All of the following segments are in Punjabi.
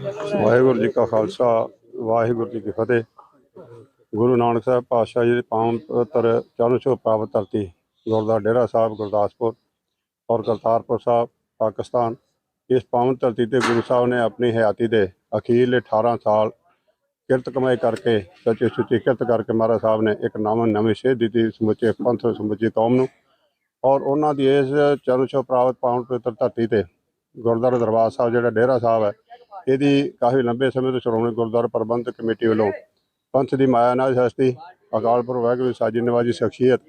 ਵਾਹਿਗੁਰੂ ਜੀ ਕਾ ਖਾਲਸਾ, ਵਾਹਿਗੁਰੂ ਜੀ ਕੀ ਫਤਿਹ। ਗੁਰੂ ਨਾਨਕ ਸਾਹਿਬ ਪਾਤਸ਼ਾਹ ਜੀ ਦੇ ਪਾਵਨ ਪਵਿੱਤਰ ਚਰਨ ਛੋਹ ਪ੍ਰਾਪਤ ਧਰਤੀ ਗੁਰਦੁਆਰਾ ਡੇਰਾ ਸਾਹਿਬ, ਗੁਰਦਾਸਪੁਰ ਔਰ ਕਰਤਾਰਪੁਰ ਸਾਹਿਬ, ਪਾਕਿਸਤਾਨ। ਇਸ ਪਾਵਨ ਧਰਤੀ ਤੇ ਗੁਰੂ ਸਾਹਿਬ ਨੇ ਆਪਣੀ ਹਯਾਤੀ ਦੇ ਅਖੀਰਲੇ 18 ਸਾਲ ਕਿਰਤ ਕਮਾਈ ਕਰਕੇ, ਸੱਚੇ ਸੁੱਚੀ ਕਿਰਤ ਕਰਕੇ ਮਹਾਰਾਜ ਸਾਹਿਬ ਨੇ ਇੱਕ ਨਵਾਂ ਨਵੀਂ ਸੇਧ ਦਿੱਤੀ, ਸਮੁੱਚੇ ਪੰਥ, ਸਮੁੱਚੀ ਕੌਮ ਨੂੰ। ਔਰ ਉਹਨਾਂ ਦੀ ਇਸ ਚਰਨ ਛੋਹ ਪ੍ਰਾਪਤ ਪਾਵਨ ਪਵਿੱਤਰ ਧਰਤੀ ਤੇ ਗੁਰਦੁਆਰਾ ਦਰਬਾਰ ਸਾਹਿਬ, ਜਿਹੜਾ ਡੇਰਾ ਸਾਹਿਬ ਹੈ ਇਹਦੀ ਕਾਫੀ ਲੰਬੇ ਸਮੇਂ ਤੋਂ ਸ਼੍ਰੋਮਣੀ ਗੁਰਦੁਆਰਾ ਪ੍ਰਬੰਧਕ ਕਮੇਟੀ ਵੱਲੋਂ ਪੰਥ ਦੀ ਮਾਇਆ ਨਾਲ ਸ਼ਸਤੀ ਅਕਾਲ ਪੁਰਖ ਵਾਹਿਗੁਰੂ ਸਾਜੀ ਨਿਵਾਜੀ ਸ਼ਖਸੀਅਤ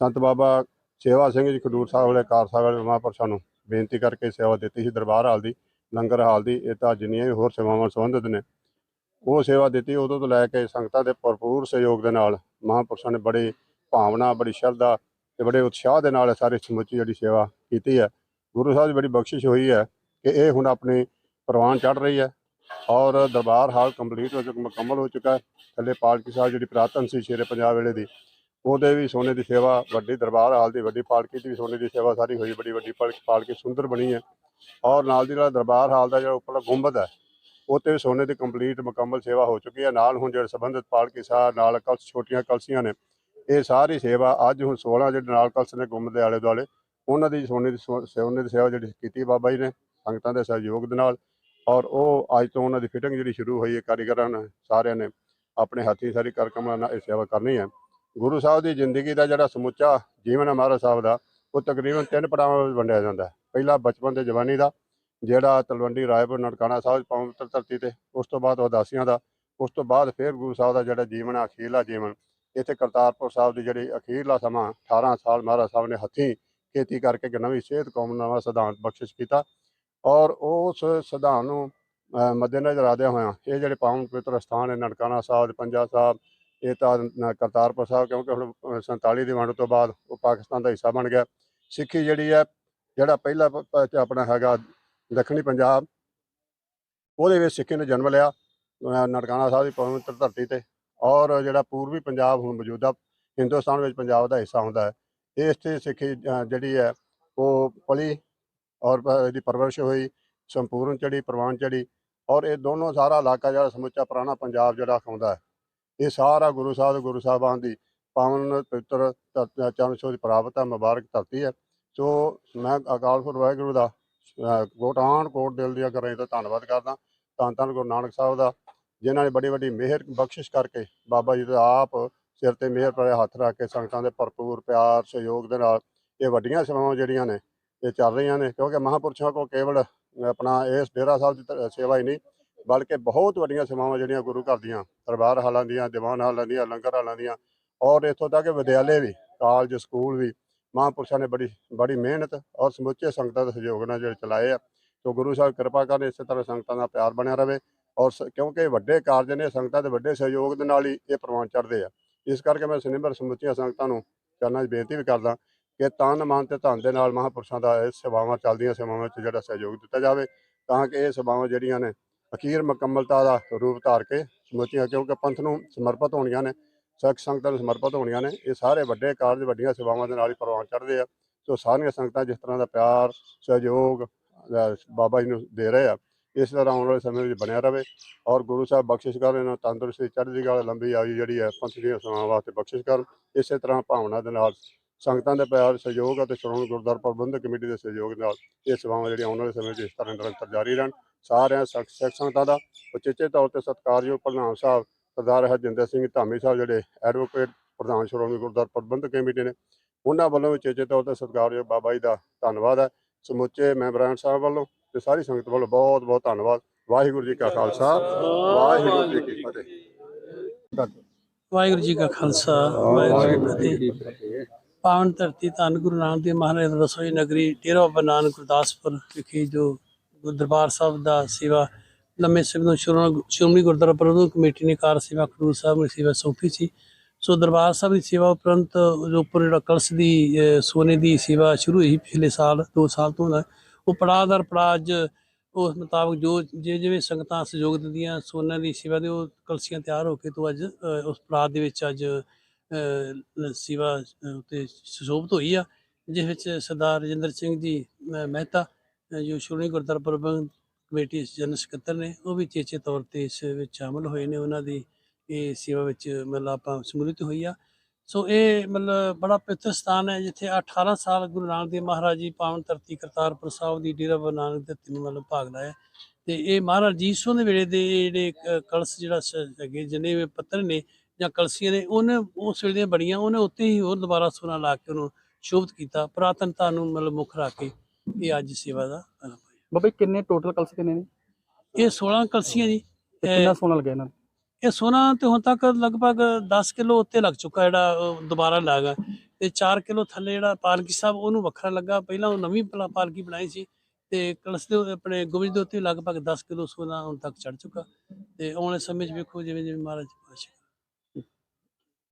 ਸੰਤ ਬਾਬਾ ਸੇਵਾ ਸਿੰਘ ਜੀ ਖਡੂਰ ਸਾਹਿਬ ਵਾਲੇ ਕਾਰ ਸਾਹਿਬ ਵਾਲੇ ਮਹਾਂਪੁਰਸ਼ਾਂ ਨੂੰ ਬੇਨਤੀ ਕਰਕੇ ਸੇਵਾ ਦਿੱਤੀ ਸੀ, ਦਰਬਾਰ ਹਾਲ ਦੀ, ਲੰਗਰ ਹਾਲ ਦੀ, ਇਹ ਤਾਂ ਜਿੰਨੀਆਂ ਵੀ ਹੋਰ ਸੇਵਾਵਾਂ ਸੰਬੰਧਿਤ ਨੇ। ਉਹ ਸੇਵਾ ਦਿੱਤੀ, ਉਦੋਂ ਤੋਂ ਲੈ ਕੇ ਸੰਗਤਾਂ ਦੇ ਭਰਪੂਰ ਸਹਿਯੋਗ ਦੇ ਨਾਲ ਮਹਾਂਪੁਰਸ਼ਾਂ ਨੇ ਬੜੀ ਭਾਵਨਾ, ਬੜੀ ਸ਼ਰਧਾ ਤੇ ਬੜੇ ਉਤਸ਼ਾਹ ਦੇ ਨਾਲ ਇਹ ਸਾਰੀ ਸਮੁੱਚੀ ਜਿਹੜੀ ਸੇਵਾ ਕੀਤੀ ਹੈ। ਗੁਰੂ ਸਾਹਿਬ ਦੀ ਬੜੀ ਬਖਸ਼ਿਸ਼ ਹੋਈ ਹੈ ਕਿ ਇਹ ਹੁਣ ਆਪਣੀ ਪ੍ਰਵਾਨ ਚੜ ਰਹੀ ਹੈ ਔਰ ਦਰਬਾਰ ਹਾਲ ਕੰਪਲੀਟ ਹੋ ਚੁੱਕ, ਮੁਕੰਮਲ ਹੋ ਚੁੱਕਾ ਹੈ। ਥੱਲੇ ਪਾਲਕੀ ਸਾਹਿਬ ਜਿਹੜੀ ਪ੍ਰਾਤਨ ਸੀ ਸ਼ੇਰੇ ਪੰਜਾਬ ਵੇਲੇ ਦੀ, ਉਹਦੇ ਵੀ ਸੋਨੇ ਦੀ ਸੇਵਾ ਵੱਡੀ ਦਰਬਾਰ ਹਾਲ ਦੀ ਵੱਡੀ ਪਾਲਕੀ ਦੀ ਵੀ ਸੋਨੇ ਦੀ ਸੇਵਾ ਸਾਰੀ ਹੋਈ, ਬੜੀ ਵੱਡੀ ਪਾਲ- ਪਾਲਕੀ ਸੁੰਦਰ ਬਣੀ ਹੈ। ਔਰ ਨਾਲ ਦੀ ਨਾਲ ਦਰਬਾਰ ਹਾਲ ਦਾ ਜਿਹੜਾ ਉੱਪਰਲਾ ਗੁੰਬਦ ਹੈ ਉਹ ਤੇ ਵੀ ਸੋਨੇ ਦੀ ਕੰਪਲੀਟ ਮੁਕੰਮਲ ਸੇਵਾ ਹੋ ਚੁੱਕੀ ਹੈ। ਨਾਲ ਹੁਣ ਜਿਹੜੇ ਸੰਬੰਧਿਤ ਪਾਲਕੀ ਸਾਹਿਬ, ਨਾਲ ਕਲਸ, ਛੋਟੀਆਂ ਕਲਸੀਆਂ ਨੇ, ਇਹ ਸਾਰੀ ਸੇਵਾ ਅੱਜ ਹੁਣ 16 ਜਿਹੜੇ ਨਾਲ ਕਲਸ ਨੇ ਗੁੰਬਦ ਦੇ ਆਲੇ ਦੁਆਲੇ ਉਹਨਾਂ ਦੀ ਸੋਨੇ ਦੀ ਸੋ- ਸੋਨੇ ਦੀ ਸੇਵਾ ਜਿਹੜੀ ਕੀਤੀ ਬਾਬਾ ਜੀ ਨੇ, ਸੰਗਤਾਂ ਦੇ ਸਹਿਯੋਗ ਦੇ ਨਾਲ। ਔਰ ਉਹ ਅੱਜ ਤੋਂ ਉਹਨਾਂ ਦੀ ਫਿਟਿੰਗ ਜਿਹੜੀ ਸ਼ੁਰੂ ਹੋਈ ਹੈ, ਕਾਰੀਗਰਾਂ ਨੇ, ਸਾਰਿਆਂ ਨੇ ਆਪਣੇ ਹੱਥੀਂ ਸਾਰੀ ਕਰਕਮਾਂ ਨਾਲ ਇਹ ਸੇਵਾ ਕਰਨੀ ਹੈ। ਗੁਰੂ ਸਾਹਿਬ ਦੀ ਜ਼ਿੰਦਗੀ ਦਾ ਜਿਹੜਾ ਸਮੁੱਚਾ ਜੀਵਨ ਹੈ ਮਹਾਰਾਜ ਸਾਹਿਬ ਦਾ, ਉਹ ਤਕਰੀਬਨ ਤਿੰਨ ਪੜਾਵਾਂ ਵਿੱਚ ਵੰਡਿਆ ਜਾਂਦਾ ਹੈ। ਪਹਿਲਾ ਬਚਪਨ ਤੇ ਜਵਾਨੀ ਦਾ, ਜਿਹੜਾ ਤਲਵੰਡੀ, ਰਾਏਪੁਰ, ਨਨਕਾਣਾ ਸਾਹਿਬ ਪਵਿੱਤਰ ਧਰਤੀ ਤੇ, ਉਸ ਤੋਂ ਬਾਅਦ ਉਦਾਸੀਆਂ ਦਾ, ਉਸ ਤੋਂ ਬਾਅਦ ਫਿਰ ਗੁਰੂ ਸਾਹਿਬ ਦਾ ਜਿਹੜਾ ਜੀਵਨ ਹੈ, ਅਖੀਰਲਾ ਜੀਵਨ, ਇੱਥੇ ਕਰਤਾਰਪੁਰ ਸਾਹਿਬ ਦੀ ਜਿਹੜੀ ਅਖੀਰਲਾ ਸਮਾਂ 18 ਸਾਲ ਮਹਾਰਾਜ ਸਾਹਿਬ ਨੇ ਹੱਥੀਂ ਖੇਤੀ ਕਰਕੇ ਇੱਕ ਨਵੀਂ ਸਿਹਤ ਕੌਮ ਨਵਾਂ ਸਿਧਾਂਤ ਬਖਸ਼ਿਸ਼ ਕੀਤਾ। ਔਰ ਉਸ ਸਿਧਾਂਤ ਨੂੰ ਮੱਦੇਨਜ਼ਰ ਆਦਿਆਂ ਹੋਇਆ ਇਹ ਜਿਹੜੇ ਪਾਵਨ ਪਵਿੱਤਰ ਸਥਾਨ ਹੈ ਨਨਕਾਣਾ ਸਾਹਿਬ ਪੰਜਾ ਸਾਹਿਬ ਇਹ ਤਾਂ ਕਰਤਾਰਪੁਰ ਸਾਹਿਬ ਕਿਉਂਕਿ ਹੁਣ ਅਹ, 47 ਦੀ ਵੰਡ ਤੋਂ ਬਾਅਦ ਉਹ ਪਾਕਿਸਤਾਨ ਦਾ ਹਿੱਸਾ ਬਣ ਗਿਆ। ਸਿੱਖੀ ਜਿਹੜੀ ਹੈ ਜਿਹੜਾ ਪਹਿਲਾ ਆਪਣਾ ਹੈਗਾ ਦੱਖਣੀ ਪੰਜਾਬ ਉਹਦੇ ਵਿੱਚ ਸਿੱਖੀ ਨੇ ਜਨਮ ਲਿਆ ਨਨਕਾਣਾ ਸਾਹਿਬ ਦੀ ਪਵਿੱਤਰ ਧਰਤੀ ਤੇ। ਔਰ ਜਿਹੜਾ ਪੂਰਬੀ ਪੰਜਾਬ ਹੁਣ ਮੌਜੂਦਾ ਹਿੰਦੁਸਤਾਨ ਵਿੱਚ ਪੰਜਾਬ ਦਾ ਹਿੱਸਾ ਹੁੰਦਾ ਹੈ ਇਸ ਤੇ ਸਿੱਖੀ ਜਿਹੜੀ ਹੈ ਉਹ ਪਲੀ ਔਰ ਇਹਦੀ ਪਰਵਰਿਸ਼ ਹੋਈ ਸੰਪੂਰਨ ਚੜੀ ਪ੍ਰਵਾਨ ਚੜੀ ਔਰ ਇਹ ਦੋਨੋਂ ਸਾਰਾ ਇਲਾਕਾ ਜਿਹੜਾ ਸਮੁੱਚਾ ਪੁਰਾਣਾ ਪੰਜਾਬ ਜਿਹੜਾ ਖਾਉਂਦਾ ਹੈ। ਇਹ ਸਾਰਾ ਗੁਰੂ ਸਾਹਿਬ ਗੁਰੂ ਸਾਹਿਬਾਨ ਦੀ ਪਾਵਨ ਪਵਿੱਤਰ ਚਰਨ ਛੋਹ ਦੀ ਪ੍ਰਾਪਤ ਹੈ ਮੁਬਾਰਕ ਧਰਤੀ ਹੈ। ਸੋ ਮੈਂ ਅਕਾਲ ਪੁਰਖ ਵਾਹਿਗੁਰੂ ਦਾ ਅਹ, ਕੋਟਾਨ ਕੋਟ ਦਿਲ ਦੀਆਂ ਕਰਾਂ ਦਾ ਧੰਨਵਾਦ ਕਰਦਾ ਧੰਨ ਧੰਨ ਗੁਰੂ ਨਾਨਕ ਸਾਹਿਬ ਦਾ ਜਿਨ੍ਹਾਂ ਨੇ ਬੜੀ ਵੱਡੀ ਮਿਹਰ ਬਖਸ਼ਿਸ਼ ਕਰਕੇ ਬਾਬਾ ਜੀ ਦਾ ਆਪ ਸਿਰ ਤੇ ਮਿਹਰ ਭਰੇ ਹੱਥ ਰੱਖ ਕੇ ਸੰਗਤਾਂ ਦੇ ਭਰਪੂਰ ਪਿਆਰ ਸਹਿਯੋਗ ਦੇ ਨਾਲ ਇਹ ਵੱਡੀਆਂ ਸੇਵਾਵਾਂ ਜਿਹੜੀਆਂ ਨੇ ਇਹ ਚੱਲ ਰਹੀਆਂ ਨੇ, ਕਿਉਂਕਿ ਮਹਾਂਪੁਰਸ਼ਾਂ ਕੋ ਕੇਵਲ ਆਪਣਾ ਇਸ ਡੇਰਾ ਸਾਹਿਬ ਦੀ ਤ- ਸੇਵਾ ਹੀ ਨਹੀਂ, ਬਲਕਿ ਬਹੁਤ ਵੱਡੀਆਂ ਸੇਵਾਵਾਂ ਜਿਹੜੀਆਂ ਗੁਰੂ ਘਰ ਦੀਆਂ, ਦਰਬਾਰ ਹਾਲਾਂ ਦੀਆਂ, ਦੀਵਾਨ ਹਾਲਾਂ ਦੀਆਂ, ਲੰਗਰ ਹਾਲਾਂ ਦੀਆਂ, ਔਰ ਇੱਥੋਂ ਤੱਕ ਵਿਦਿਆਲੇ ਵੀ, ਕਾਲਜ, ਸਕੂਲ ਵੀ, ਮਹਾਂਪੁਰਸ਼ਾਂ ਨੇ ਬੜੀ ਬੜੀ ਮਿਹਨਤ ਔਰ ਸਮੁੱਚੇ ਸੰਗਤਾਂ ਦੇ ਸਹਿਯੋਗ ਨਾਲ ਜਿਹੜੇ ਚਲਾਏ ਆ। ਸੋ ਗੁਰੂ ਸਾਹਿਬ ਕਿਰਪਾ ਕਰਨ ਇਸੇ ਤਰ੍ਹਾਂ ਸੰਗਤਾਂ ਦਾ ਪਿਆਰ ਬਣਿਆ ਰਵੇ, ਔਰ ਸ- ਕਿਉਂਕਿ ਵੱਡੇ ਕਾਰਜ ਨੇ, ਸੰਗਤਾਂ ਦੇ ਵੱਡੇ ਸਹਿਯੋਗ ਦੇ ਨਾਲ ਹੀ ਇਹ ਪ੍ਰਵਾਨ ਚੜ੍ਹਦੇ ਆ। ਇਸ ਕਰਕੇ ਮੈਂ ਸਿਨੇਮਰ ਸਮੁੱਚੀਆਂ ਸੰਗਤਾਂ ਨੂੰ ਚਰਨਾਂ 'ਚ ਬੇਨਤੀ ਵੀ ਕਰਦਾ ਕਿ ਤਨ ਮਨ ਤੇ ਧਨ ਦੇ ਨਾਲ ਮਹਾਂਪੁਰਸ਼ਾਂ ਦਾ ਇਹ ਸੇਵਾਵਾਂ ਚੱਲਦੀਆਂ, ਸੇਵਾਵਾਂ ਵਿੱਚ ਜਿਹੜਾ ਸਹਿਯੋਗ ਦਿੱਤਾ ਜਾਵੇ, ਤਾਂ ਕਿ ਇਹ ਸੇਵਾਵਾਂ ਜਿਹੜੀਆਂ ਨੇ, ਅਖੀਰ ਮੁਕੰਮਲਤਾ ਦਾ ਰੂਪ ਧਾਰ ਕੇ ਸਮੁੱਚੀਆਂ, ਕਿਉਂਕਿ ਪੰਥ ਨੂੰ ਸਮਰਪਿਤ ਹੋਣੀਆਂ ਨੇ, ਸਿੱਖ ਸੰਗਤਾਂ ਨੂੰ ਸਮਰਪਿਤ ਹੋਣੀਆਂ ਨੇ, ਇਹ ਸਾਰੇ ਵੱਡੇ ਕਾਰਜ, ਵੱਡੀਆਂ ਸੇਵਾਵਾਂ ਦੇ ਨਾਲ ਹੀ ਪ੍ਰਵਾਨ ਚੜ੍ਹਦੇ ਆ। ਸੋ ਸਾਰੀਆਂ ਸੰਗਤਾਂ ਜਿਸ ਤਰ੍ਹਾਂ ਦਾ ਪਿਆਰ, ਸਹਿਯੋਗ ਬਾਬਾ ਜੀ ਨੂੰ ਦੇ ਰਹੇ ਆ, ਇਸ ਤਰ੍ਹਾਂ ਆਉਣ ਵਾਲੇ ਸਮੇਂ ਵਿੱਚ ਬਣਿਆ ਰਵੇ ਔਰ ਗੁਰੂ ਸਾਹਿਬ ਬਖਸ਼ਿਸ਼ ਕਰਨ ਇਹਨਾਂ ਤੰਦਰੁਸਤੀ, ਚੜ੍ਹਦੀ ਗੱਲ ਲੰਬੀ ਆਈ ਜਿਹੜੀ ਹੈ, ਪੰਥ ਦੀਆਂ ਸੇਵਾਵਾਂ ਵਾਸਤੇ ਬਖਸ਼ਿਸ਼ ਕਰਨ, ਇਸੇ ਤਰ੍ਹਾਂ ਭਾਵਨਾ ਦੇ ਨਾਲ ਸੰਗਤਾਂ ਦੇ ਪਿਆਰ ਸਹਿਯੋਗ ਅਤੇ ਸ਼੍ਰੋਮਣੀ ਗੁਰਦੁਆਰਾ ਪ੍ਰਬੰਧਕ ਕਮੇਟੀ ਦੇ ਸਹਿਯੋਗ ਨਾਲ ਇਹ ਸੇਵਾਵਾਂ ਜਿਹੜੀਆਂ ਆਉਣ ਵਾਲੇ ਸਮੇਂ ਵਿੱਚ ਇਸ ਤਰ੍ਹਾਂ ਨਿਰੰਤਰ ਜਾਰੀ ਰਹਿਣ। ਸਾਰਿਆਂ ਸਿੱਖ ਸਿੱਖ ਸੰਗਤਾਂ ਦਾ ਉਚੇਚੇ ਤੌਰ ਤੇ ਸਤਿਕਾਰਯੋਗ ਪ੍ਰਧਾਨ ਸਾਹਿਬ ਸਰਦਾਰ ਹਰਜਿੰਦਰ ਸਿੰਘ ਧਾਮੀ ਸਾਹਿਬ ਜਿਹੜੇ ਐਡਵੋਕੇਟ ਪ੍ਰਧਾਨ ਸ਼੍ਰੋਮਣੀ ਗੁਰਦੁਆਰਾ ਪ੍ਰਬੰਧਕ ਕਮੇਟੀ ਨੇ ਉਹਨਾਂ ਵੱਲੋਂ ਉਚੇਚੇ ਤੌਰ ਤੇ ਸਤਿਕਾਰਯੋਗ ਬਾਬਾ ਜੀ ਦਾ ਧੰਨਵਾਦ ਹੈ। ਸਮੁੱਚੇ ਮੈਂਬਰਾਂ ਸਾਹਿਬ ਵੱਲੋਂ ਤੇ ਸਾਰੀ ਸੰਗਤ ਵੱਲੋਂ ਬਹੁਤ ਬਹੁਤ ਧੰਨਵਾਦ। ਵਾਹਿਗੁਰੂ ਜੀ ਕਾ ਖਾਲਸਾ ਵਾਹਿਗੁਰੂ ਜੀ ਕੀ ਫਤਿਹ। ਵਾਹਿਗੁਰੂ ਜੀ ਕਾ ਖਾਲਸਾ ਵਾਹਿਗੁਰੂ ਜੀ ਕੀ ਫਤਿਹ। ਪਾਵਨ ਧਰਤੀ ਧੰਨ ਗੁਰੂ ਨਾਨਕ ਦੇਵ ਮਹਾਰਾਜ ਰਸੋਈ ਨਗਰੀ ਡੇਰਾ ਬਾਬਾ ਨਾਨਕ ਗੁਰਦਾਸਪੁਰ ਵਿਖੇ ਜੋ ਦਰਬਾਰ ਸਾਹਿਬ ਦਾ ਸੇਵਾ ਲੰਮੇ ਸਮੇਂ ਤੋਂ ਸ਼੍ਰੋਮਣੀ ਸ਼੍ਰੋਮਣੀ ਗੁਰਦੁਆਰਾ ਪ੍ਰਬੰਧਕ ਕਮੇਟੀ ਨੇ ਕਾਰ ਸੇਵਾ ਖਡੂਰ ਸਾਹਿਬ ਨੂੰ ਸੇਵਾ ਸੌਂਪੀ ਸੀ। ਸੋ ਦਰਬਾਰ ਸਾਹਿਬ ਦੀ ਸੇਵਾ ਉਪਰੰਤ ਜੋ ਉੱਪਰ ਜਿਹੜਾ ਕਲਸ਼ ਦੀ ਸੋਨੇ ਦੀ ਸੇਵਾ ਸ਼ੁਰੂ ਹੋਈ ਪਿਛਲੇ ਸਾਲ 2 ਸਾਲ ਤੋਂ ਉਹ ਪੜਾਅ ਦਰ ਪੜਾਅ ਅੱਜ ਉਸ ਮੁਤਾਬਕ ਜੋ ਜੇ ਜਿਵੇਂ ਸੰਗਤਾਂ ਸਹਿਯੋਗ ਦਿੰਦੀਆਂ ਸੋਨੇ ਦੀ ਸੇਵਾ ਦੇ ਉਹ ਕਲਸੀਆਂ ਤਿਆਰ ਹੋ ਕੇ ਤੋਂ ਅੱਜ ਉਸ ਪੜਾਅ ਦੇ ਵਿੱਚ ਅੱਜ ਸੇਵਾ ਅ, ਉੱਤੇ ਸੁਸ਼ੋਭਿਤ ਹੋਈ ਆ ਜਿਸ ਵਿੱਚ ਸਰਦਾਰ ਰਜਿੰਦਰ ਸਿੰਘ ਜੀ ਮਹਿਤਾ ਜੋ ਸ਼੍ਰੋਮਣੀ ਗੁਰਦੁਆਰਾ ਪ੍ਰਬੰਧਕ ਕਮੇਟੀ ਜਨਰਲ ਸਕੱਤਰ ਨੇ ਉਹ ਵੀ ਚੇਚੇ ਤੌਰ ਤੇ ਇਸ ਵਿੱਚ ਸ਼ਾਮਲ ਹੋਏ ਨੇ ਉਹਨਾਂ ਦੀ ਇਹ ਸੇਵਾ ਵਿੱਚ ਮਤਲਬ ਆਪਾਂ ਸ਼ਮੂਲੀਅਤ ਹੋਈ ਆ। ਸੋ ਇਹ ਮਤਲਬ ਬੜਾ ਪਵਿੱਤਰ ਸਥਾਨ ਹੈ ਜਿੱਥੇ 18 ਸਾਲ ਗੁਰੂ ਨਾਨਕ ਦੇਵ ਮਹਾਰਾਜ ਜੀ ਪਾਵਨ ਧਰਤੀ ਕਰਤਾਰਪੁਰ ਸਾਹਿਬ ਦੀ ਡੇਰਾ ਬਾਬਾ ਨਾਨਕ ਧਰਤੀ ਨੂੰ ਮਤਲਬ ਭਾਗ ਲਾਇਆ। ਤੇ ਇਹ ਮਹਾਰਾਜ ਜੀਸੂ ਦੇ ਵੇਲੇ ਦੇ ਜਿਹੜੇ ਕਲਸ਼ ਜਿਹੜਾ ਸ- ਹੈਗੇ ਜਿੰਨੇ ਵੀ ਪੱਤਰ ਨੇ ਜਾਂ ਕਲਸੀਆਂ ਨੇ ਉਹਨੇ ਉਸ ਵੇਲੇ ਦੀਆਂ ਬਣੀਆਂ ਉਹਨੇ ਉੱਤੇ ਹੀ ਹੋਰ ਦੁਬਾਰਾ ਸੋਨਾ ਲਾ ਕੇ ਉਹਨੂੰ ਸ਼ੋਭਤ ਕੀਤਾ ਪੁਰਾਤਨਤਾ ਨੂੰ ਮਤਲਬ ਮੁੱਖ ਰੱਖ ਕੇ ਇਹ ਅੱਜ ਸੇਵਾ ਦਾ ਆਰੰਭ ਹੋਇਆ। ਬਾਬਾ ਜੀ ਕਿੰਨੇ ਟੋਟਲ ਕਲਸ ਕਿੰਨੇ ਨੇ? ਇਹ 16 ਕਲਸੀਆਂ ਜੀ। ਕਿੰਨਾ ਸੋਨਾ ਲੱਗਿਆ ਇਹਨਾਂ ਨੂੰ? ਇਹ ਸੋਨਾ ਤੇ ਹੁਣ ਤੱਕ ਲਗਭਗ 10 ਕਿਲੋ ਉੱਤੇ ਲੱਗ ਚੁੱਕਾ ਜਿਹੜਾ ਉਹ ਦੁਬਾਰਾ ਲਾਗਾ। ਤੇ 4 ਕਿਲੋ ਥੱਲੇ ਜਿਹੜਾ ਪਾਲਕੀ ਸਾਹਿਬ ਉਹਨੂੰ ਵੱਖਰਾ ਲੱਗਾ। ਪਹਿਲਾਂ ਉਹ ਨਵੀਂ ਪਲਾ- ਪਾਲਕੀ ਬਣਾਈ ਸੀ ਤੇ ਕਲਸ਼ ਦੇ ਆਪਣੇ ਗੋਬਿੰਦ ਦੇ ਉੱਤੇ ਲਗਭਗ 10 ਕਿਲੋ ਸੋਨਾ ਹੁਣ ਤੱਕ ਚੜ ਚੁੱਕਾ। ਤੇ ਆਉਣ ਵਾਲੇ ਸਮੇਂ 'ਚ ਵੇਖੋ ਜਿਵੇਂ ਜਿਵੇਂ ਮਹਾਰਾਜ ਪਾਸ਼ਾ